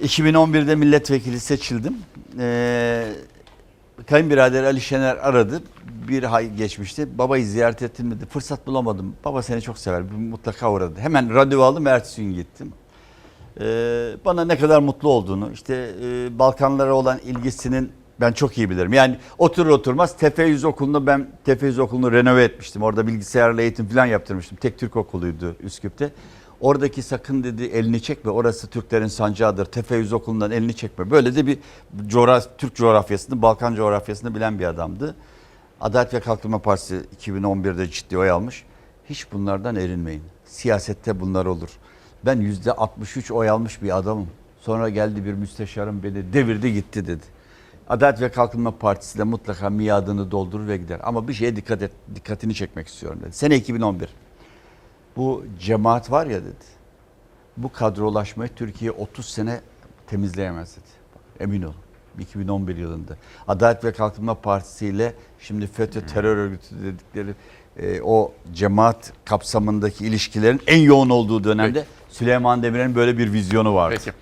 2011'de milletvekili seçildim. Ee, kayınbirader Ali Şener aradı. Bir ay geçmişti. Babayı ziyaret ettim dedi. Fırsat bulamadım. Baba seni çok sever. Mutlaka uğradı. Hemen randevu aldım. Ertesi gün gittim. Ee, bana ne kadar mutlu olduğunu, işte e, Balkanlara olan ilgisinin ben çok iyi bilirim. Yani oturur oturmaz Tefe Okulu'nu ben Tefe Okulu'nu renove etmiştim. Orada bilgisayarla eğitim falan yaptırmıştım. Tek Türk okuluydu Üsküp'te. Oradaki sakın dedi elini çekme. Orası Türklerin sancağıdır. Tefe Okulu'ndan elini çekme. Böyle de bir coğraf Türk coğrafyasını, Balkan coğrafyasını bilen bir adamdı. Adalet ve Kalkınma Partisi 2011'de ciddi oy almış. Hiç bunlardan erinmeyin. Siyasette bunlar olur. Ben yüzde 63 oy almış bir adamım. Sonra geldi bir müsteşarım beni devirdi gitti dedi. Adalet ve Kalkınma Partisi de mutlaka miadını doldurur ve gider. Ama bir şeye dikkat et, dikkatini çekmek istiyorum dedi. Sene 2011. Bu cemaat var ya dedi. Bu kadrolaşmayı Türkiye 30 sene temizleyemez dedi. Emin olun. 2011 yılında. Adalet ve Kalkınma Partisi ile şimdi FETÖ terör örgütü dedikleri e, o cemaat kapsamındaki ilişkilerin en yoğun olduğu dönemde Süleyman Demirel'in böyle bir vizyonu vardı. Peki.